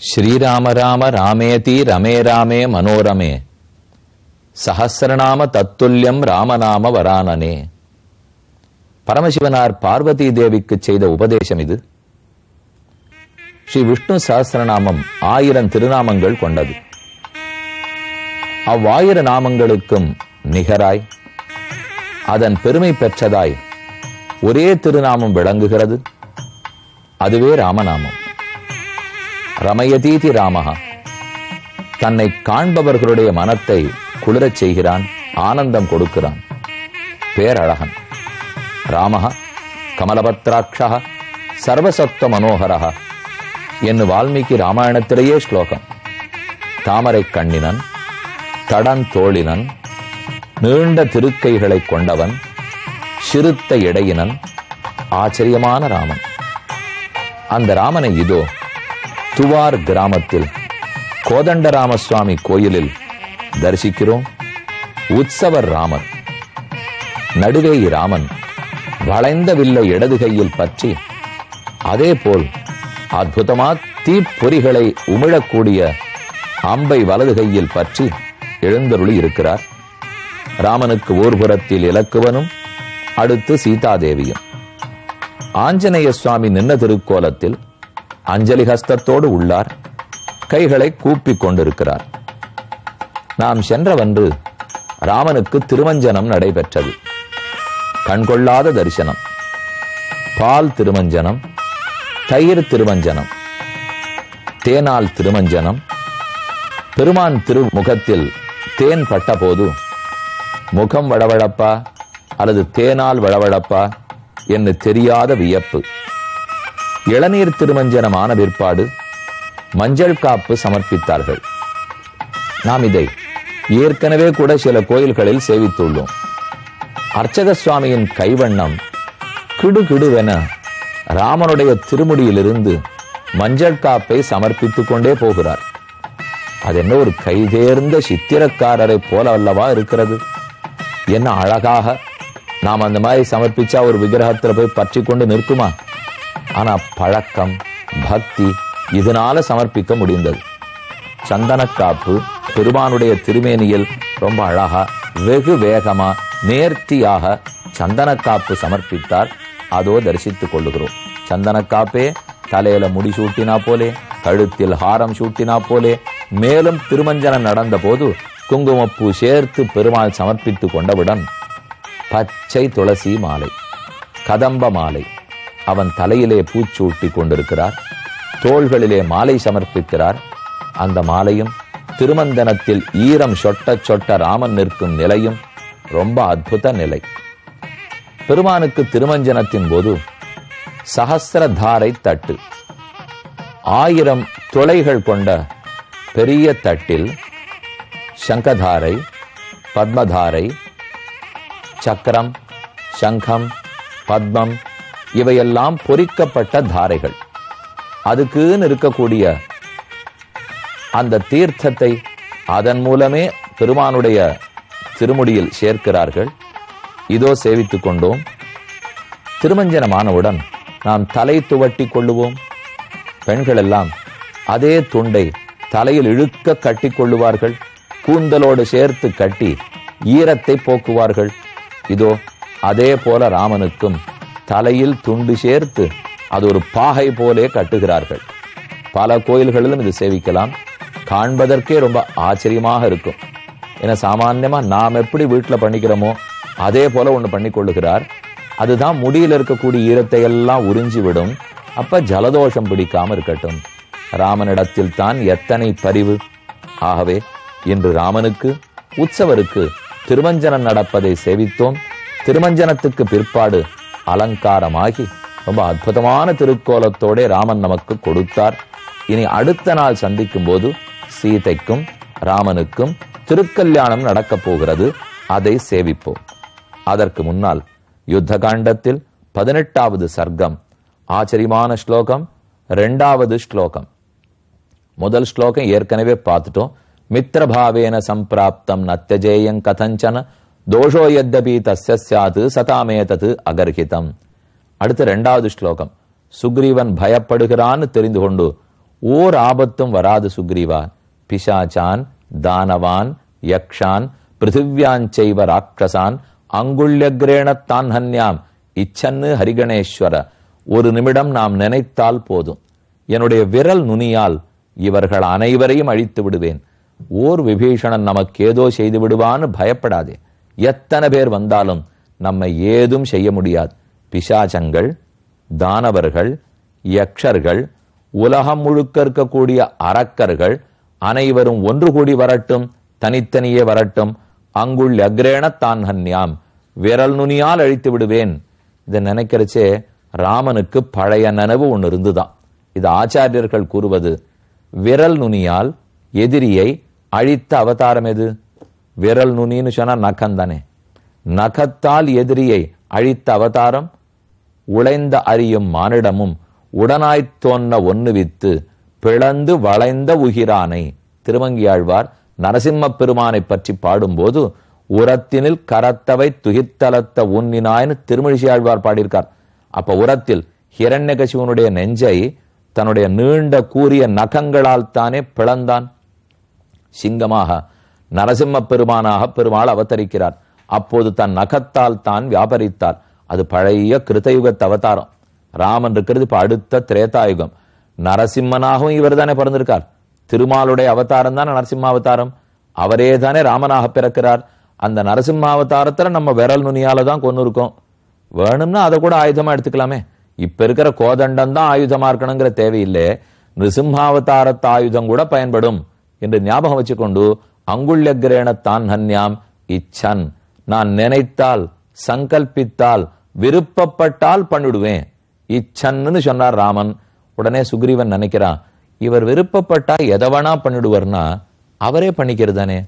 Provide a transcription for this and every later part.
ஸ்ரீராம ராம ராமேதி ரமே ராமே மனோரமே. சஹசிரநாம தத்துல்யம் ராமநாம வரானனே. பரமசிவனார் பார்வதி தேவிக்கு செய்த உபதேசம் இது. ஸ்ரீ விஷ்ணு சஹசிரநாமம் ஆயிரம் திருநாமங்கள் கொண்டது. அவ்வாயிர நாமங்களுக்கும் நிகராய். அதன் பெருமை பெற்றதாய் ஒரே திருநாமம் விளங்குகிறது. அதுவே ராமநாமம். ரமயதீதி ராமஹா. தன்னை காண்பவர்களுடைய மனத்தை குளிரச் செய்கிறான் ஆனந்தம் கொடுக்கிறான். பேரழகன். ராமஹ கமலபத்ராட்சா சர்வசக்த மனோகரஹ என்று வால்மீகி ராமாயணத்திலேயே ஸ்லோகம். தாமரை கண்ணினன் தடந்தோளினன் நீண்ட திருக்கைகளை கொண்டவன் சிறுத்த இடையினன் ஆச்சரியமான ராமன். அந்த ராமனை இதோ துவார் கிராமத்தில் கோதண்டராமசுவாமி கோயிலில் தரிசிக்கிறோம். உற்சவர் ராமர் நடுவே ராமன் வளைந்த வில்லை இடது கையில் பற்றி அதே போல் அற்புதமா தீப்பொறிகளை உமிழக்கூடிய அம்பை வலது கையில் பற்றி எழுந்தருளி இருக்கிறார். ராமனுக்கு ஓர்புறத்தில் இலக்குவனும் அடுத்து சீதாதேவியும். ஆஞ்சநேய சுவாமி நின்ன திருக்கோலத்தில் அஞ்சலி ஹஸ்தத்தோடு உள்ளார். கைகளை கூப்பிக் கொண்டிருக்கிறார். நாம் சென்றவன்று ராமனுக்கு திருமஞ்சனம் நடைபெற்றது. கண்கொள்ளாத தரிசனம். பால் திருமஞ்சனம். தயிர் திருமஞ்சனம். தேனால் திருமஞ்சனம். பெருமான் திருமுகத்தில் தேன் பட்டபோது முகம் வளவழப்பா அல்லது தேனால் வளவழப்பா என்று தெரியாத வியப்பு. இளநீர் திருமஞ்சனமான பிற்பாடு மஞ்சள் காப்பு சமர்ப்பித்தார்கள். நாம் இதை ஏற்கனவே கூட சில கோயில்களில் சேவித்துள்ளோம். அர்ச்சக சுவாமியின் கைவண்ணம் கிடுகிடுவென ராமனுடைய திருமுடியிலிருந்து மஞ்சள் காப்பை சமர்ப்பித்துக் கொண்டே போகிறார். அது என்ன ஒரு கைதேர்ந்த சித்திரக்காரரை போல அல்லவா இருக்கிறது? என்ன அழகாக நாம் அந்த மாதிரி சமர்ப்பிச்சா ஒரு விக்கிரகத்துல போய் பற்றி கொண்டு நிற்குமா? ஆனா பழக்கம் பக்தி இதனால சமர்ப்பிக்க முடிந்தது. சந்தனக்காப்பு பெருமானுடைய திருமேனியில் ரொம்ப அழகா வெகு வேகமா நேர்த்தியாக சந்தனக்காப்பு சமர்ப்பித்தார். அதோ தரிசித்துக் கொள்ளுகிறோம். சந்தனக்காப்பே தலையில முடி சூட்டினா போலே கழுத்தில் ஹாரம் சூட்டினா போலே மேலும் திருமஞ்சனம் நடந்த போது குங்குமப்பூ சேர்த்து பெருமாள் சமர்ப்பித்துக் கொண்டவுடன் பச்சை துளசி மாலை கதம்ப மாலை அவன் தலையிலே பூச்சூட்டி கொண்டிருக்கிறார். தோள்களிலே மாலை சமர்ப்பிக்கிறார். அந்த மாலையும் திருமந்தனத்தில் ஈரம் சொட்ட சொட்ட ராமன் நிற்கும் நிலையும் ரொம்ப அற்புத நிலை. பெருமானுக்கு திருமஞ்சனத்தின் போது சகசிரதாரை தட்டு. ஆயிரம் துளைகள் கொண்ட பெரிய தட்டில் சங்கதாரை பத்மதாரை சக்கரம் சங்கம் பத்மம் இவையெல்லாம் பொறிக்கப்பட்ட தாரைகள். அதுக்குன்னு இருக்கக்கூடிய அந்த தீர்த்தத்தை அதன் மூலமே பெருமானுடைய திருமுடியில் சேர்க்கிறார்கள். இதோ சேவித்துக் கொண்டோம். திருமஞ்சனமானவுடன் நாம் தலை துவட்டி கொள்ளுவோம். பெண்கள் எல்லாம் அதே துண்டை தலையில் இழுக்க கட்டி கொள்ளுவார்கள். கூந்தலோடு சேர்த்து கட்டி ஈரத்தை போக்குவார்கள். இதோ அதே போல ராமனுக்கும் தலையில் துண்டு சேர்த்து அது ஒரு பாகை போலே கட்டுகிறார்கள். பல கோயில்களிலும் இது சேவிக்கலாம். காண்பதற்கே ரொம்ப ஆச்சரியமாக இருக்கும். ஏன்னா சாமான்யமா நாம் எப்படி வீட்டுல பண்ணிக்கிறோமோ அதே போல ஒண்ணு பண்ணி கொள்ளுகிறார் அதுதான் முடியில இருக்கக்கூடிய ஈரத்தை எல்லாம் உறிஞ்சி விடும் அப்ப ஜலதோஷம் பிடிக்காம இருக்கட்டும். ராமனிடத்தில் தான் எத்தனை பரிவு? ஆகவே இன்று ராமனுக்கு உற்சவருக்கு திருமஞ்சனம் நடப்பதை சேவித்தோம். திருமஞ்சனத்துக்கு பிற்பாடு அலங்காரமாகி ரொம்ப அற்புதமான திருக்கோலத்தோட ராமன் நமக்கு கொடுத்தார். இனி அடுத்த நாள் சந்திக்கும் போது சீதைக்கும் ராமனுக்கும் திருக்கல்யாணம் நடக்கப் போகிறது. அதை சேவிப்போம். அதற்கு முன்னால் யுத்த காண்டத்தில் பதினெட்டாவது சர்க்கம் ஆச்சரியமான ஸ்லோகம் ரெண்டாவது ஸ்லோகம். முதல் ஸ்லோகம் ஏற்கனவே பார்த்துட்டோம். மித்திரபாவேன சம்பிராப்தம் நத்தஜேயம் கதஞ்சன தோஷோ யத்தபி தஸ்ய சாது சதாமேதது அகர்ஹிதம் அடுத்து ரெண்டாவது ஸ்லோகம். சுக்ரீவன் பயப்படுகிறான்னு தெரிந்து கொண்டு ஓர் ஆபத்தும் வராது சுக்ரீவா. பிசாச்சான் தானவான் யக்ஷான் பிருத்திவ்யாஞ்சைவ ராட்சசான் அங்குள்யக்ரேணத்தான் ஹன்யாம் இச்சன்னு ஹரிகணேஸ்வர. ஒரு நிமிடம் நாம் நினைத்தால் போதும். என்னுடைய விரல் நுனியால் இவர்கள் அனைவரையும் அழித்து விடுவேன். ஓர் விபீஷணன் நமக்கு ஏதோ செய்து விடுவான்னு பயப்படாதே. எத்தனை பேர் வந்தாலும் நம்மை ஏதும் செய்ய முடியாது. பிசாச்சங்கள் தானவர்கள் யக்ஷர்கள் உலகம் முழுக்க இருக்கக்கூடிய அரக்கர்கள் அனைவரும் ஒன்று கூடி வரட்டும் தனித்தனியே வரட்டும். அங்குள் அக்ரேண தான் ஹன்யாம் விரல் நுனியால் அழித்து விடுவேன். இதை நினைக்கிறச்சே ராமனுக்கு பழைய நனவு ஒன்று இருந்துதான். இது ஆச்சாரியர்கள் கூறுவது விரல் நுனியால் எதிரியை அழித்த அவதாரம் எது? விரல் நுனின்னு சொன்னா நகம் தானே. நகத்தால் எதிரியை அழித்த அவதாரம் உழைந்த அறியும் மானிடமும் உடனாய்த் தோன்ன ஒன்னு வித்து பிளந்து வளைந்த உகிரானை திருமங்கியாழ்வார் நரசிம்ம பெருமானை பற்றி பாடும்போது உரத்தினில் கரத்தவை துகித்தலத்த உன்னினாய்னு திருமழிசை ஆழ்வார் பாடியிருக்கார். அப்ப உரத்தில் ஹிரண்யகசிவனுடைய நெஞ்சை தன்னுடைய நீண்ட கூறிய நகங்களால் தானே பிளந்தான். சிங்கமாக நரசிம்ம பெருமானாக பெருமாள் அவதரிக்கிறார். அப்போது தன் நகத்தால் தான் வியாபரித்தார். அது பழைய கிருத்தயுகத்து அவதாரம். ராமன் இருக்கிறது இப்ப அடுத்த திரேதாயுகம். நரசிம்மனாகவும் இவர் தானே பிறந்திருக்கார். திருமாலுடைய அவதாரம் தானே நரசிம்ம அவதாரம்? அவரே தானே ராமனாக பிறக்கிறார். அந்த நரசிம்ம அவதாரத்துல நம்ம விரல் நுனியால தான் கொண்டு இருக்கோம். வேணும்னா அதை கூட ஆயுதமா எடுத்துக்கலாமே. இப்ப இருக்கிற கோதண்டம் தான் ஆயுதமா இருக்கணுங்கிற தேவையில்லை. நிருசிம்மாவதாரத்த ஆயுதம் கூட பயன்படும் என்று ஞாபகம் வச்சுக்கொண்டு அங்குள்யகிரேண தான் ஹன்யாம் இச்சன். நான் நினைத்தால் சங்கல்பித்தால் விருப்பப்பட்டால் பண்ணிடுவேன். இச்சன்னு சொன்னார் ராமன். உடனே சுக்ரீவன் நினைக்கிறான் இவர் விருப்பப்பட்டா எதவனா பண்ணிடுவார்னா அவரே பண்ணிக்கிறதானே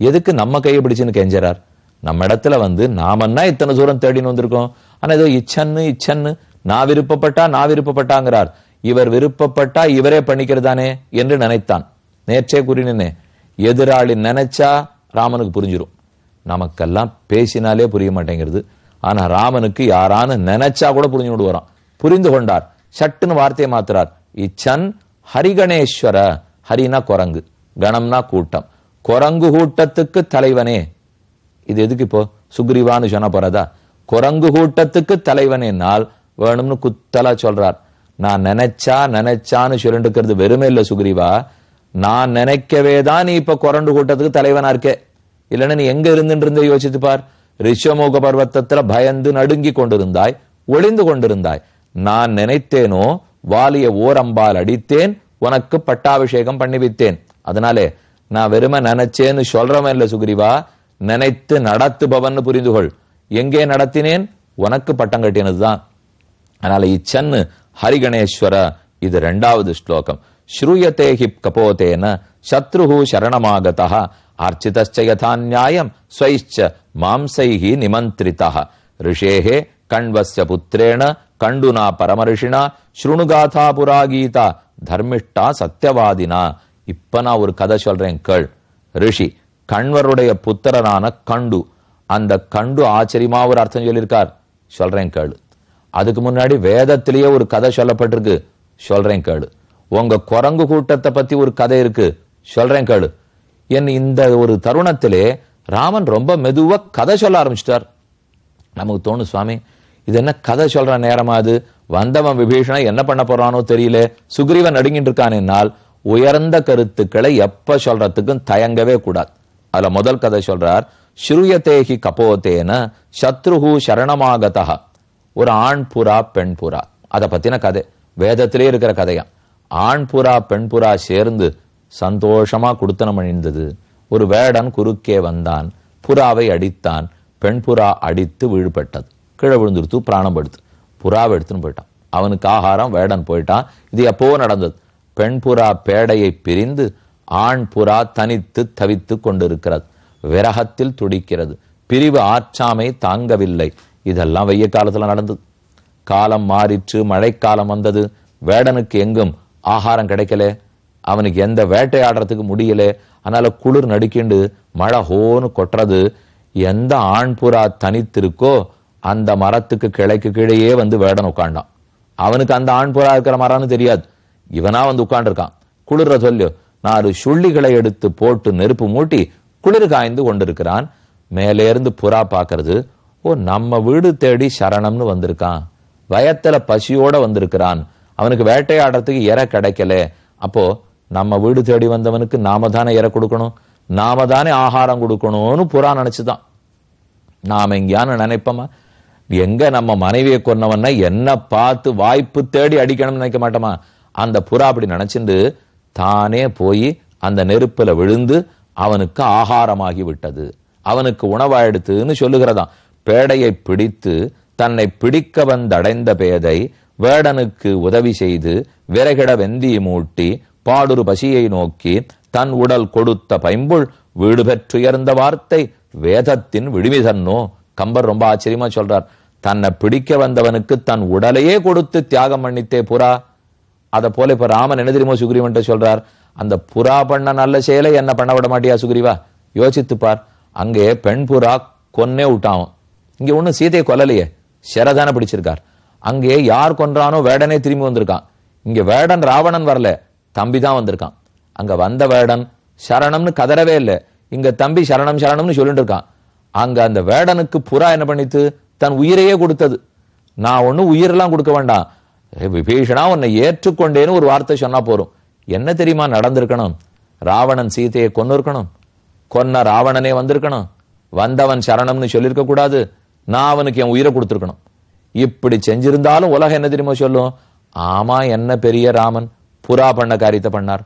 எதுக்கு நம்ம கையை பிடிச்சுன்னு கெஞ்சறார்? நம்ம இடத்துல வந்து நாமன்னா இத்தனை தூரம் தேடின்னு வந்திருக்கோம். ஆனா ஏதோ இச்சன்னு இச்சன்னு நான் விருப்பப்பட்டா நான் விருப்பப்பட்டாங்கிறார். இவர் விருப்பப்பட்டா இவரே பண்ணிக்கிறதானே என்று நினைத்தான். நேற்றே கூறினே எதிராளி நினைச்சா ராமனுக்கு புரிஞ்சிடும் நமக்கெல்லாம் பேசினாலே புரிய மாட்டேங்கிறது. ஆனா ராமனுக்கு யாரான்னு நினைச்சா கூட புரிஞ்சு விடுவாராம். புரிந்து கொண்டார். சட்டுன்னு வார்த்தையை மாத்துறார். இச்சன் ஹரிகணேஸ்வர. ஹரினா குரங்கு. கணம்னா கூட்டம். குரங்கு கூட்டத்துக்கு தலைவனே. இது எதுக்கு இப்போ? சுக்ரீவான்னு சொன்ன போறதா? குரங்கு கூட்டத்துக்கு தலைவனேனால் வேணும்னு குத்தலா சொல்றார். நான் நினைச்சா நினைச்சான்னு சொல்லிட்டு இருக்கிறது வெறுமே இல்லை சுக்ரீவா. நான் நினைக்கவே தான் நீ இப்ப குரண்டு கூட்டத்துக்கு தலைவனா இருக்கே. இல்லைன்னா நீ எங்க இருந்துட்டு யோசித்து பார். ரிஷமோக பர்வத்தத்துல பயந்து நடுங்கி கொண்டிருந்தாய் ஒளிந்து கொண்டிருந்தாய். நான் நினைத்தேனோ வாலிய ஓரம்பால் அடித்தேன் உனக்கு பட்டாபிஷேகம் பண்ணி வைத்தேன் அதனாலே நான் வெறும நினைச்சேன்னு சொல்றவன் இல்ல சுக்ரீவா. நினைத்து நடத்துபவன் புரிந்து கொள் எங்கே நடத்தினேன்? உனக்கு பட்டம் கட்டினதுதான். அதனால இச்சன்னு ஹரிகணேஸ்வர இது ரெண்டாவது ஸ்லோகம். ஸ்ரூயத்தே ஹி கபோதேன சத்ருஹு சரணமாகதா அர்ச்சிதச்ச யதா நியாயம் ஸ்வைச்ச மாம்சைஹி நிமந்திரிதா ரிஷேஹே கண்வஸ்ய புத்திரேண கண்டுனா பரமரிஷினா ஸ்ருணுகாதா புராகீதா தர்மிஷ்டா சத்தியவாதினா இப்ப நான் ஒரு கதை சொல்றேன் கேள் ரிஷி கண்வருடைய புத்திரனான கண்டு அந்த கண்டு ஆச்சரியமா ஒரு அர்த்தம் சொல்லியிருக்கார். சொல்றேன் கேளு. அதுக்கு முன்னாடி வேதத்திலேயே ஒரு கதை சொல்லப்பட்டிருக்கு. சொல்றேன் கேளு. உங்க குரங்கு கூட்டத்தை பத்தி ஒரு கதை இருக்கு. சொல்றேன் கேளு. என் இந்த ஒரு தருணத்திலே ராமன் ரொம்ப மெதுவா கதை சொல்ல ஆரம்பிச்சிட்டார். நமக்கு தோணும் சுவாமி இது என்ன கதை சொல்ற நேரமா அது வந்தவன் விபீஷண என்ன பண்ண போறானோ தெரியல. சுக்ரீவன் நடுங்கிட்டு இருக்கான் உயர்ந்த கருத்துக்களை எப்ப சொல்றதுக்கும் தயங்கவே கூடாது. அதுல முதல் கதை சொல்றார் ஸ்ருயதேகி கபோத்தேன சத்ருஹு சரணமாகதா ஒரு ஆண் புறா பெண் புறா. அதை பத்தின கதை. வேதத்திலே இருக்கிற கதையா ஆண் புறா பெண் புறா சேர்ந்து சந்தோஷமா குடுத்தனம் அணிந்தது. ஒரு வேடன் குறுக்கே வந்தான். புறாவை அடித்தான். பெண் புறா அடித்து விழுப்பட்டது கீழே விழுந்துருத்து பிராணம் படுத்து புறாவை எடுத்துன்னு போயிட்டான். அவனுக்கு ஆகாரம் வேடன் போயிட்டான். இது எப்போ நடந்தது? பெண் புறா பேடையை பிரிந்து ஆண் புறா தனித்து தவித்து கொண்டிருக்கிறது. விரகத்தில் துடிக்கிறது. பிரிவு ஆற்றாமை தாங்கவில்லை. இதெல்லாம் வெய்ய காலத்தில் நடந்தது. காலம் மாறிற்று மழைக்காலம் வந்தது. வேடனுக்கு எங்கும் ஆகாரம் கிடைக்கல. அவனுக்கு எந்த வேட்டையாடுறதுக்கு முடியல. அதனால குளிர் நடுக்கிண்டு மழை ஹோன்னு கொட்டுறது. எந்த ஆண் புறா தனித்திருக்கோ அந்த மரத்துக்கு கிளைக்கு கீழேயே வந்து வேடன் உட்காண்டான் அவனுக்கு அந்த ஆண் புறா இருக்கிற மரம்னு தெரியாது. இவனா வந்து உட்காண்டிருக்கான் குளிர சொல்லு. நாலு சுள்ளிகளை எடுத்து போட்டு நெருப்பு மூட்டி குளிர் காய்ந்து கொண்டிருக்கிறான். மேலே இருந்து புறா பாக்குறது ஓ நம்ம வீடு தேடி சரணம்னு வந்திருக்கான். வயத்துல பசியோட வந்திருக்கிறான். அவனுக்கு வேட்டையாடுறதுக்கு இற கிடைக்கல. அப்போ நம்ம வீடு தேடி வந்தவனுக்கு நாம தானே இற கொடுக்கணும்? நாம தானே ஆகாரம் கொடுக்கணும்னு புறா நினைச்சுதான். நாம எங்கேயான நினைப்போமா? எங்க நம்ம மனைவியை கொன்னவன்னா என்ன பார்த்து வாய்ப்பு தேடி அடிக்கணும்னு நினைக்க மாட்டோமா? அந்த புறா அப்படி நினைச்சுண்டு தானே போய் அந்த நெருப்புல விழுந்து அவனுக்கு ஆகாரமாகி விட்டது. அவனுக்கு உணவாயிடுத்துன்னு சொல்லுகிறதாம். பேடையை பிடித்து தன்னை பிடிக்க வந்தடைந்த பேதை வேடனுக்கு உதவி செய்து விறகிட வெந்தி மூட்டி பாடுரு பசியை நோக்கி தன் உடல் கொடுத்த பைம்புள் வீடு பெற்றுயர்ந்த வார்த்தை வேதத்தின் விடுமிதன்னோ கம்பர் ரொம்ப ஆச்சரியமா சொல்றார். தன்னை பிடிக்க வந்தவனுக்கு தன் உடலையே கொடுத்து தியாகம் பண்ணித்தே புறா. அத போல இப்ப ராமன் என்ன தெரியுமோ சுக்ரீவன்ட்ட சொல்றார்? அந்த புறா பண்ண நல்ல செயலை என்ன பண்ண விட மாட்டியா சுக்ரீவா? யோசித்துப்பார் அங்கே பெண் புறா கொன்னே விட்டாவும் இங்க ஒண்ணும் சீதையை கொல்லலையே. சிறதான பிடிச்சிருக்கார். அங்கே யார் கொன்றானோ வேடனே திரும்பி வந்திருக்கான். இங்க வேடன் ராவணன் வரல தம்பி தான் வந்திருக்கான். அங்க வந்த வேடன் சரணம்னு கதறவே இல்லை. இங்க தம்பி சரணம் சரணம்னு சொல்லிட்டு இருக்கான் அங்க அந்த வேடனுக்கு புறா என்ன பண்ணித்து? தன் உயிரையே கொடுத்தது. நான் ஒண்ணு உயிரெல்லாம் கொடுக்க வேண்டாம். விபீஷனா விபீஷணா உன்னை ஏற்றுக்கொண்டேன்னு ஒரு வார்த்தை சொன்னா போறோம் என்ன தெரியுமா நடந்திருக்கணும்? ராவணன் சீதையை கொன்னு இருக்கணும் கொன்ன ராவணனே வந்திருக்கணும். வந்தவன் சரணம்னு சொல்லியிருக்க கூடாது நான் அவனுக்கு என் உயிரை கொடுத்துருக்கணும். இப்படி செஞ்சிருந்தாலும் உலகம் என்ன தெரியுமா சொல்லும்? ஆமா என்ன பெரிய ராமன் புறா பண்ண காரியத்தை பண்ணார்.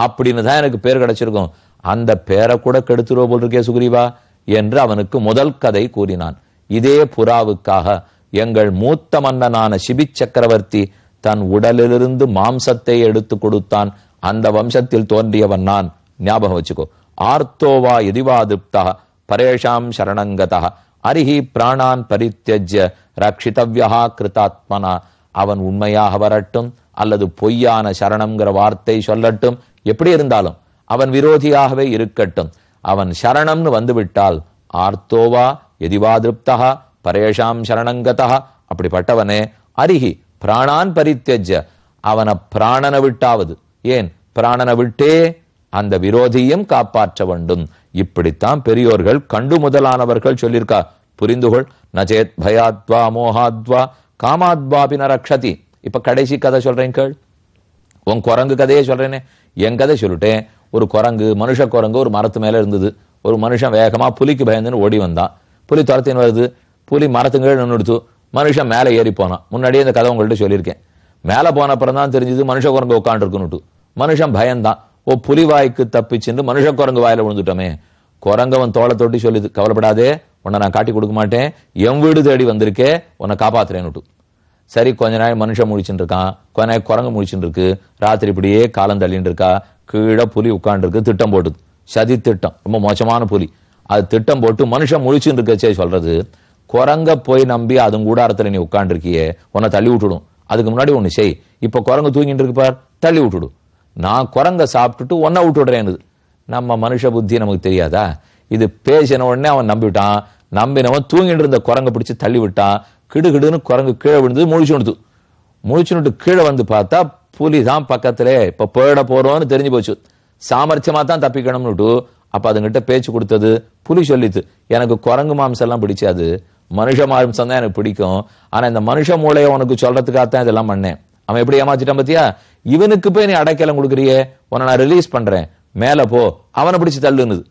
அப்படின்னு தான் எனக்கு பேர் கிடைச்சிருக்கும். அந்த பேரை கூட கெடுத்துருவ போல் இருக்கே சுக்ரீவா என்று அவனுக்கு முதல் கதை கூறினான். இதே புறாவுக்காக எங்கள் மூத்த மன்னனான சிபி சக்கரவர்த்தி தன் உடலிலிருந்து மாம்சத்தை எடுத்து கொடுத்தான். அந்த வம்சத்தில் தோன்றியவன் நான். ஞாபகம் வச்சுக்கோ. ஆர்த்தோவா எதிவா திருப்தா பரேஷாம் சரணங்கதா. அரிஹி பிராணான் பரித்தியஜ்ய ரக்ஷிதவ்யா கிருதாத்மனா அவன் உண்மையாக வரட்டும் அல்லது பொய்யான சரணம்ங்கிற வார்த்தை சொல்லட்டும் எப்படி இருந்தாலும் அவன் விரோதியாகவே இருக்கட்டும். அவன் சரணம்னு வந்துவிட்டால் ஆர்த்தோவா எதிவா திருப்தா பரேஷாம் சரணங்கதா அப்படிப்பட்டவனே அரிஹி பிராணான் பரித்தியஜ்ய அவனை பிராணனை விட்டாவது. ஏன்? பிராணனை விட்டே அந்த விரோதியும் காப்பாற்ற வேண்டும். இப்படித்தான் பெரியோர்கள் கண்டு முதலானவர்கள் சொல்லியிருக்கா. புரிந்துகொள். நஜேத் பயாத்வா மோகாத்வா காமாத்வாபி ரக்ஷதி. இப்ப கடைசி கதை சொல்றேன் கேள். உன் குரங்கு கதையே சொல்றேனே. என் கதை சொல்லிட்டேன். ஒரு குரங்கு மனுஷ குரங்கு ஒரு மரத்து மேல இருந்தது. ஒரு மனுஷன் வேகமா புலிக்கு பயந்துன்னு ஓடி வந்தான். புலி துரத்தின்னு வருது. புலி மரத்துங்க நின்றுடுத்து மனுஷன் மேலே ஏறி போனான். முன்னாடியே இந்த கதை உங்கள்கிட்ட சொல்லியிருக்கேன். மேலே போன அப்புறம் தான் தெரிஞ்சது மனுஷ குரங்கு உட்காந்துருக்குன்னுட்டு மனுஷன் பயந்தான். ஓ புலி வாய்க்கு சென்று மனுஷ குரங்கு வாயில விழுந்துட்டோமே. குரங்கவன் தோலை தொட்டி சொல்லுது கவலைப்படாதே உன்னை நான் காட்டி கொடுக்க மாட்டேன். என் வீடு தேடி வந்திருக்கே உன்னை காப்பாத்துறேன்னுட்டு சரி கொஞ்ச நாள் மனுஷன் முடிச்சுட்டு இருக்கான் கொஞ்ச நாள் குரங்கு முடிச்சுட்டு இருக்கு ராத்திரி இப்படியே காலம் தள்ளிட்டு இருக்கா கீழே புலி உட்காந்துருக்கு திட்டம் போட்டுது. சதி திட்டம். ரொம்ப மோசமான புலி. அது திட்டம் போட்டு மனுஷன் முழிச்சுட்டு இருக்கச்சே சொல்றது. குரங்க போய் நம்பி அதுவும் கூடாரத்தில் நீ உட்காந்துருக்கியே உன்னை தள்ளி விட்டுடும். அதுக்கு முன்னாடி ஒன்று செய். இப்போ குரங்கு தூங்கிட்டு இருக்கு பார் தள்ளி விட்டுடும். நான் குரங்க சாப்பிட்டுட்டு ஒன்ன விட்டு விடுறேன்னு நம்ம மனுஷ புத்தி நமக்கு தெரியாதா? இது பேசின உடனே அவன் நம்பிவிட்டான். நம்பினவன் தூங்கிட்டு இருந்த குரங்கை பிடிச்சு தள்ளி விட்டான் கிடுகிடுன்னு குரங்கு கீழே விழுந்து முழிச்சுடுது முழிச்சுட்டு கீழே வந்து பார்த்தா புலி தான் பக்கத்திலே இப்போ போயிட போறோம்னு தெரிஞ்சு போச்சு. சாமர்த்தியமாக தான் தப்பிக்கணும்னுட்டு அப்போ அதுங்கிட்ட பேச்சு கொடுத்தது புலி சொல்லித்து எனக்கு குரங்கு மாம்சம் எல்லாம் பிடிச்சாது மனுஷ மாம்சம் தான் எனக்கு பிடிக்கும். ஆனால் இந்த மனுஷ மூளையை உனக்கு சொல்றதுக்காகத்தான் இதெல்லாம் பண்ணேன். அவன் எப்படி ஏமாத்திட்டான் பாத்தியா? இவனுக்கு போய் நீ அடைக்கலம் கொடுக்குறியே? உன்னை நான் ரிலீஸ் பண்றேன். மேல போ. அவனை பிடிச்சு தள்ளுனுது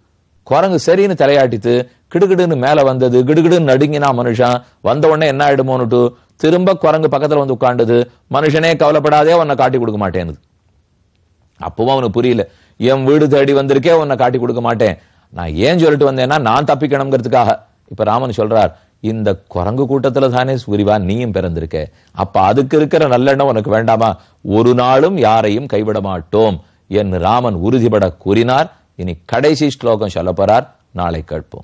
குரங்கு சரின்னு தலையாட்டித்து கிடுகிடுன்னு மேல வந்தது. கிடுகிடுன்னு நடுங்கினா மனுஷன். வந்த உடனே என்ன ஆயிடுமோன்னுட்டு திரும்ப குரங்கு பக்கத்துல வந்து உட்காண்டது மனுஷனே கவலைப்படாதே உன்னை காட்டி கொடுக்க மாட்டேனுது அப்பவும் அவனுக்கு புரியல. என் வீடு தேடி வந்திருக்கே உன்னை காட்டி கொடுக்க மாட்டேன். நான் ஏன் சொல்லிட்டு வந்தேன்னா நான் தப்பிக்கணுங்கிறதுக்காக. இப்ப ராமன் சொல்றார் இந்த குரங்கு கூட்டத்துல தானே சூரிவா நீயும் பிறந்திருக்க. அப்ப அதுக்கு இருக்கிற நல்லெண்ணம் உனக்கு வேண்டாமா? ஒரு நாளும் யாரையும் கைவிட மாட்டோம் என்று ராமன் உறுதிபட கூறினார். இனி கடைசி ஸ்லோகம் சொல்ல போறார். நாளை கேட்போம்.